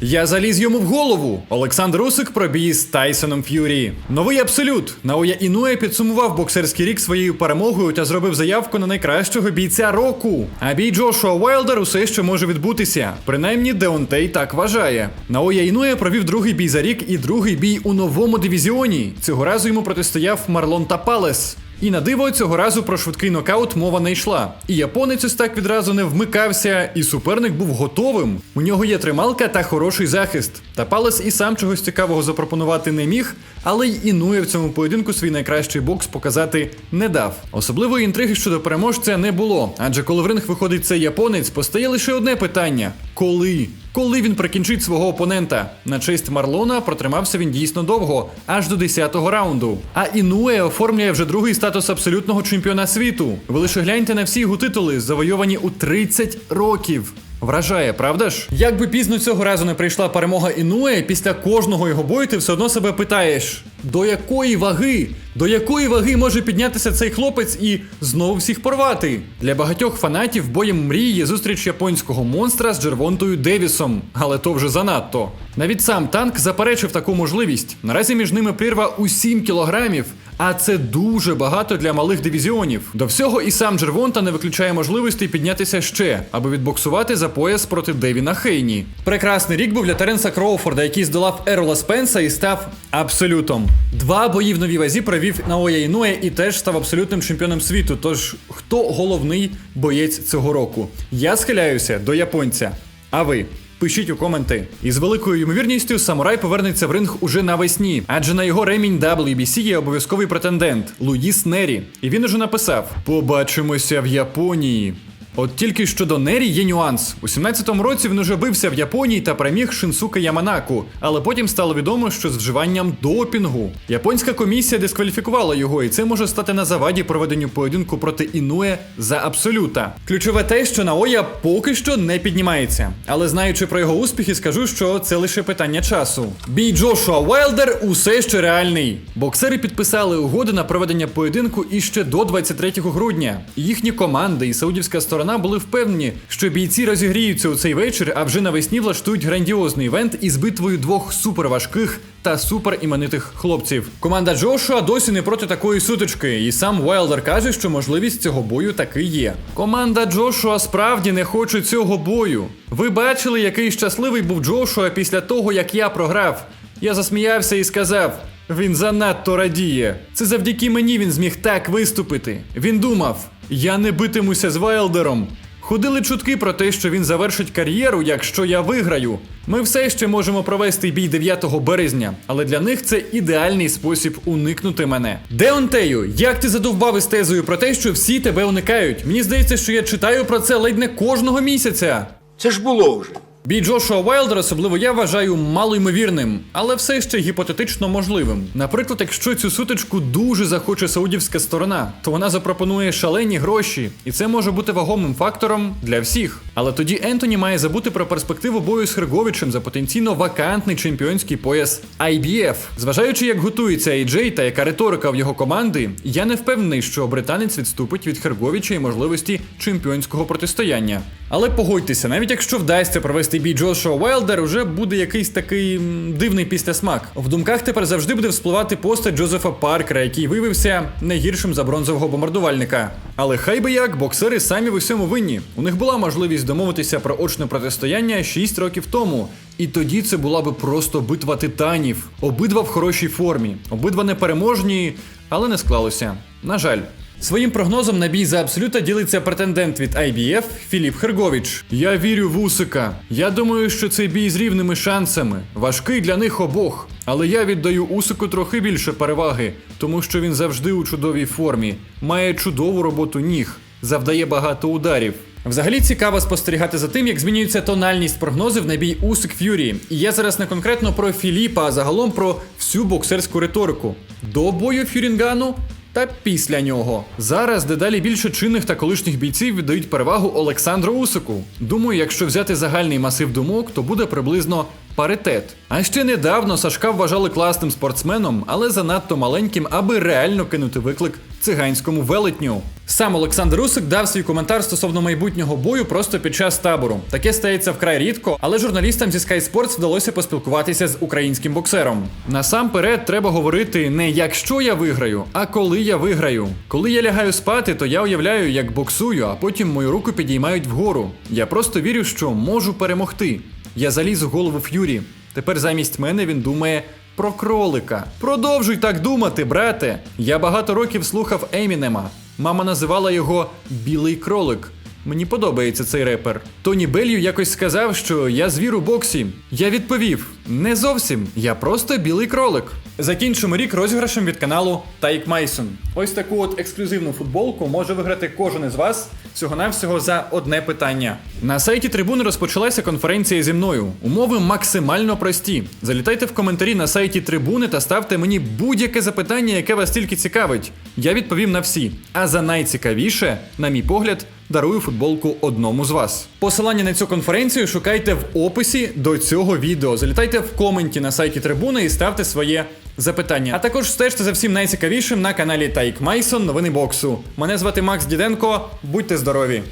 Я заліз йому в голову. Олександр Усик про бій з Тайсоном Ф'юрі. Новий абсолют. Наоя Інуе підсумував боксерський рік своєю перемогою та зробив заявку на найкращого бійця року. А бій Джошуа Уайлдер усе ще може відбутися. Принаймні Деонтей так вважає. Наоя Інуе провів другий бій за рік і другий бій у новому дивізіоні. Цього разу йому протистояв Марлон Тапалес. І на диво цього разу про швидкий нокаут мова не йшла. І японець ось так відразу не вмикався, і суперник був готовим. У нього є трималка та хороший захист. Та Палес і сам чогось цікавого запропонувати не міг, але й інує в цьому поєдинку свій найкращий бокс показати не дав. Особливої інтриги щодо переможця не було. Адже коли в ринг виходить цей японець, постає лише одне питання: коли? Коли він прикінчить свого опонента? На честь Марлона протримався він дійсно довго, аж до 10-го раунду. А Інуе оформлює вже другий статус абсолютного чемпіона світу. Ви лише гляньте на всі його титули, завойовані у 30 років. Вражає, правда ж? Як би пізно цього разу не прийшла перемога Інуе, після кожного його бою ти все одно себе питаєш: до якої ваги? До якої ваги може піднятися цей хлопець і знову всіх порвати? Для багатьох фанатів боєм мрії є зустріч японського монстра з Джервонтою Девісом, але то вже занадто. Навіть сам танк заперечив таку можливість. Наразі між ними прірва у 7 кілограмів. А це дуже багато для малих дивізіонів. До всього і сам Джервонта не виключає можливості піднятися ще, аби відбоксувати за пояс проти Девіна Хейні. Прекрасний рік був для Теренса Кроуфорда, який здолав Ерола Спенса і став абсолютом. Два бої в новій вазі провів Наоя Інуе і теж став абсолютним чемпіоном світу. Тож хто головний боєць цього року? Я схиляюся до японця. А ви? Пишіть у коменти. І з великою ймовірністю самурай повернеться в ринг уже навесні, адже на його ремінь WBC є обов'язковий претендент Луїс Нері. І він уже написав: Побачимося в Японії. От тільки щодо Нері є нюанс. У 17-му році він уже бився в Японії та переміг Шинсука Яманаку, але потім стало відомо, що з вживанням допінгу. Японська комісія дискваліфікувала його, і це може стати на заваді проведенню поєдинку проти Інуе за абсолюта. Ключове те, що Наоя поки що не піднімається. Але знаючи про його успіхи, скажу, що це лише питання часу. Бій Джошуа Уайлдер усе ще реальний. Боксери підписали угоди на проведення поєдинку іще до 23 грудня. Їхні команди і саудівська сторона були впевнені, що бійці розігріються у цей вечір, а вже навесні влаштують грандіозний івент із битвою двох суперважких та суперіменитих хлопців. Команда Джошуа досі не проти такої сутички, і сам Уайлдер каже, що можливість цього бою таки є. Команда Джошуа справді не хоче цього бою. Ви бачили, який щасливий був Джошуа після того, як я програв. Я засміявся і сказав. Він занадто радіє. Це завдяки мені він зміг так виступити. Він думав: я не битимуся з Вайлдером. Ходили чутки про те, що він завершить кар'єру, якщо я виграю. Ми все ще можемо провести бій 9 березня, але для них це ідеальний спосіб уникнути мене. Деонтею, як ти задовбав із тезою про те, що всі тебе уникають? Мені здається, що я читаю про це ледь не кожного місяця. Це ж було вже. Бій Джошуа Уайлдера особливо я вважаю малоймовірним, але все ще гіпотетично можливим. Наприклад, якщо цю сутичку дуже захоче саудівська сторона, то вона запропонує шалені гроші, і це може бути вагомим фактором для всіх. Але тоді Ентоні має забути про перспективу бою з Херговичем за потенційно вакантний чемпіонський пояс IBF. Зважаючи, як готується AJ та яка риторика в його команди, я не впевнений, що британець відступить від Херговича і можливості чемпіонського протистояння. Але погодьтеся, навіть якщо вдасться провести бій Джошуа Уайлдер, уже буде якийсь такий дивний післясмак. В думках тепер завжди буде вспливати постать Джозефа Паркера, який виявився не гіршим за бронзового бомбардувальника. Але хай би як, боксери самі в усьому винні. У них була можливість домовитися про очне протистояння 6 років тому. І тоді це була би просто битва титанів. Обидва в хорошій формі, обидва непереможні, але не склалося. На жаль. Своїм прогнозом на бій за абсолюта ділиться претендент від IBF Філіп Хергович. Я вірю в Усика. Я думаю, що цей бій з рівними шансами. Важкий для них обох. Але я віддаю Усику трохи більше переваги, тому що він завжди у чудовій формі, має чудову роботу ніг, завдає багато ударів. Взагалі цікаво спостерігати за тим, як змінюється тональність прогнозів на бій Усик Ф'юрі. І я зараз не конкретно про Філіпа, а загалом про всю боксерську риторику. До бою Фюрінгану та після нього. Зараз дедалі більше чинних та колишніх бійців віддають перевагу Олександру Усику. Думаю, якщо взяти загальний масив думок, то буде приблизно паритет. А ще недавно Сашка вважали класним спортсменом, але занадто маленьким, аби реально кинути виклик циганському велетню. Сам Олександр Русик дав свій коментар стосовно майбутнього бою просто під час табору. Таке стається вкрай рідко, але журналістам зі Sky Sports вдалося поспілкуватися з українським боксером. Насамперед треба говорити не якщо я виграю, а коли я виграю. Коли я лягаю спати, то я уявляю, як боксую, а потім мою руку підіймають вгору. Я просто вірю, що можу перемогти. Я заліз у голову Ф'юрі. Тепер замість мене він думає про кролика. Продовжуй так думати, брате. Я багато років слухав Емінема. Мама називала його Білий кролик. Мені подобається цей репер. Тоні Белью якось сказав, що я звір у боксі. Я відповів: не зовсім, я просто білий кролик. Закінчимо рік розіграшем від каналу Тайк Майсон. Ось таку от ексклюзивну футболку може виграти кожен із вас всього-навсього за одне питання. На сайті трибуни розпочалася конференція зі мною. Умови максимально прості. Залітайте в коментарі на сайті трибуни та ставте мені будь-яке запитання, яке вас тільки цікавить. Я відповім на всі. А за найцікавіше, на мій погляд, дарую футболку одному з вас. Посилання на цю конференцію шукайте в описі до цього відео. Залітайте в коменті на сайті трибуни і ставте своє запитання. А також стежте за всім найцікавішим на каналі Тайк Майсон Новини боксу. Мене звати Макс Діденко. Будьте здорові!